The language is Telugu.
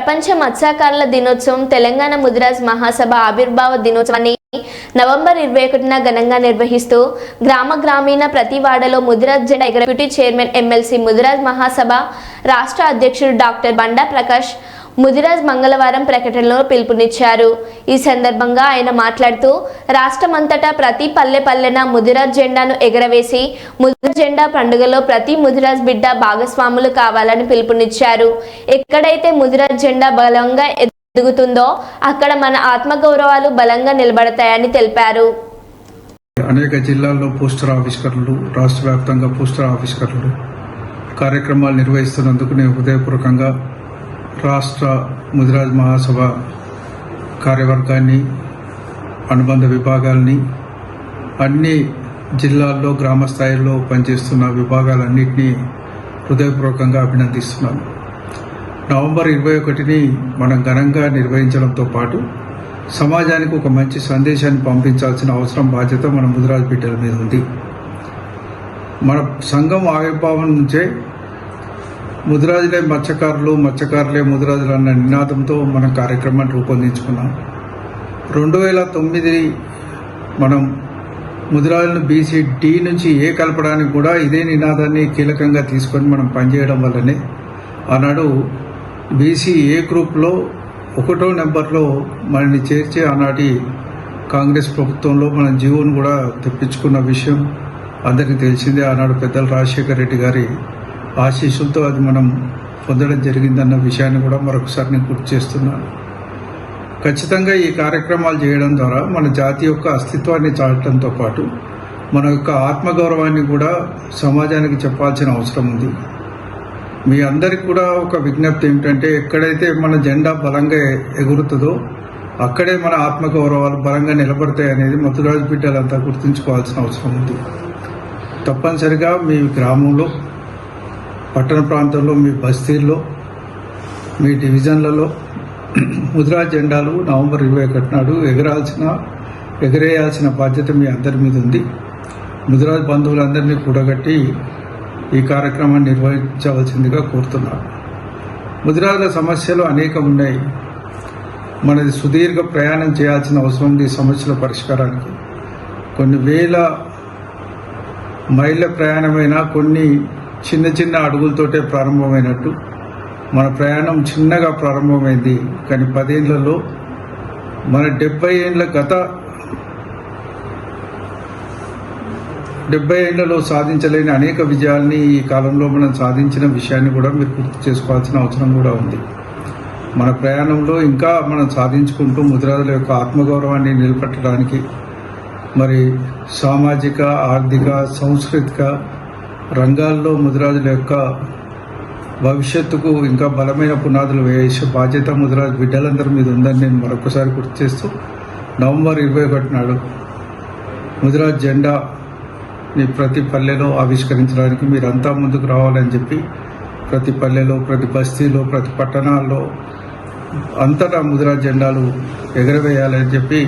ప్రపంచ మత్స్యకారుల దినోత్సవం తెలంగాణ ముదిరాజ్ మహాసభ ఆవిర్భావ దినోత్సవాన్ని నవంబర్ ఇరవై ఒకటిన ఘనంగా నిర్వహిస్తూ గ్రామ గ్రామీణ ప్రతి వాడలో ముదిరాజ్ జెండా executive chairman MLC Mudiraj Mahasabha రాష్ట్ర అధ్యక్షుడు డాక్టర్ బండా ప్రకాష్ ముదిరాజ్ మంగళవారం ప్రకటనలో పిలుపునిచ్చారు. ఈ సందర్భంగా ఆయన మాట్లాడుతూ రాష్ట్రమంతటా ప్రతి పల్లె పల్లెన ముదిరాజ్ జెండాను ఎగరవేసి ముదిరాజ్ జెండా పండుగలో ప్రతి ముదిరాజ్ బిడ్డ భాగస్వాములు కావాలని పిలుపునిచ్చారు. ఎక్కడైతే ముదిరాజ్ జెండా బలంగా ఎదుగుతుందో అక్కడ మన ఆత్మగౌరవాలు బలంగా నిలబడతాయని తెలిపారు. అనేక జిల్లాల్లో పోస్టర్ ఆవిష్కరణలు రాష్ట్ర వ్యాప్తంగా పోస్టర్ ఆవిష్కరణలు కార్యక్రమాలు నిర్వహిస్తున్నందుకు నేను హృదయపూర్వకంగా రాష్ట్ర ముదిరాజ్ మహాసభ కార్యవర్గాన్ని అనుబంధ విభాగాల్ని అన్ని జిల్లాల్లో గ్రామ స్థాయిలో పనిచేస్తున్న విభాగాలన్నింటినీ హృదయపూర్వకంగా అభినందిస్తున్నాను. నవంబర్ ఇరవై ఒకటిని మనం ఘనంగా నిర్వహించడంతో పాటు సమాజానికి ఒక మంచి సందేశాన్ని పంపించాల్సిన అవసరం బాధ్యత మన ముదిరాజ్ బిడ్డల మీద ఉంది. మన సంఘం ఆవిర్భావం నుంచే ముదిరాజులే మత్స్యకారులు మత్స్యకారులే ముదిరాజులు అన్న నినాదంతో మన కార్యక్రమాన్ని రూపొందించుకున్నాం. రెండు వేల తొమ్మిది మనం ముదిరాజులను బీసీ డి నుంచి ఏ కలపడానికి కూడా ఇదే నినాదాన్ని కీలకంగా తీసుకొని మనం పనిచేయడం వల్లనే ఆనాడు బీసీ ఏ గ్రూప్లో ఒకటో నెంబర్లో మనల్ని చేర్చి ఆనాటి కాంగ్రెస్ ప్రభుత్వంలో మనం జీవోను కూడా తెప్పించుకున్న విషయం అందరికీ తెలిసిందే. ఆనాడు పెద్దల రాజశేఖర రెడ్డి గారి ఆశీస్సులతో అది మనం పొందడం జరిగిందన్న విషయాన్ని కూడా మరొకసారి నేను గుర్తు చేస్తున్నాను. ఖచ్చితంగా ఈ కార్యక్రమాలు చేయడం ద్వారా మన జాతి యొక్క అస్తిత్వాన్ని చాటడంతో పాటు మన యొక్క ఆత్మగౌరవాన్ని కూడా సమాజానికి చెప్పాల్సిన అవసరం ఉంది. మీ అందరికి కూడా ఒక విజ్ఞప్తి ఏమిటంటే ఎక్కడైతే మన జెండా బలంగా ఎగురుతుందో అక్కడే మన ఆత్మగౌరవాలు బలంగా నిలబడతాయి అనేది మధురాజు బిడ్డలంతా గుర్తుంచుకోవాల్సిన అవసరం ఉంది. తప్పనిసరిగా మీ గ్రామంలో పట్టణ ప్రాంతంలో మీ బస్తీల్లో మీ డివిజన్లలో ముద్రా జెండాలు నవంబర్ ఇరవై ఒకటి నాడు ఎగరాల్సిన ఎగరేయాల్సిన బాధ్యత మీ అందరి మీద ఉంది. ముద్రా బంధువులందరినీ కూడగట్టి ఈ కార్యక్రమాన్ని నిర్వహించవలసిందిగా కోరుతున్నాను. ముదిరాజుల సమస్యలు అనేకం ఉన్నాయి. మనది సుదీర్ఘ ప్రయాణం చేయాల్సిన అవసరం ఉంది ఈ సమస్యల పరిష్కారానికి. కొన్ని వేల మైళ్ళ ప్రయాణమైనా కొన్ని చిన్న చిన్న అడుగులతోటే ప్రారంభమైనట్టు. మన ప్రయాణం చిన్నగా ప్రారంభమైంది. కానీ పదేళ్ళలో మన డెబ్బై ఏళ్ళ గత డెబ్బై ఏళ్ళలో సాధించలేని అనేక విజయాల్ని ఈ కాలంలో మనం సాధించిన విషయాన్ని కూడా మీరు గుర్తు చేసుకోవాల్సిన అవసరం కూడా ఉంది. మన ప్రయాణంలో ఇంకా మనం సాధించుకుంటూ ముద్రాదుల యొక్క ఆత్మగౌరవాన్ని నిలబెట్టడానికి మరి సామాజిక ఆర్థిక సాంస్కృతిక రంగాల్లో ముదిరాజుల యొక్క భవిష్యత్తుకు ఇంకా బలమైన పునాదులు వేసే బాధ్యత ముదిరాజు బిడ్డలందరి మీద ఉందని నేను మరొకసారి గుర్తు చేస్తూ నవంబర్ ఇరవై ఒకటి నాడు ముదిరాజ్ జెండాని ప్రతి పల్లెలో ఆవిష్కరించడానికి మీరంతా ముందుకు రావాలని చెప్పి ప్రతి పల్లెలో ప్రతి బస్తీలో ప్రతి పట్టణాల్లో అంతటా ముదిరాజ్ జెండాలు ఎగరవేయాలని చెప్పి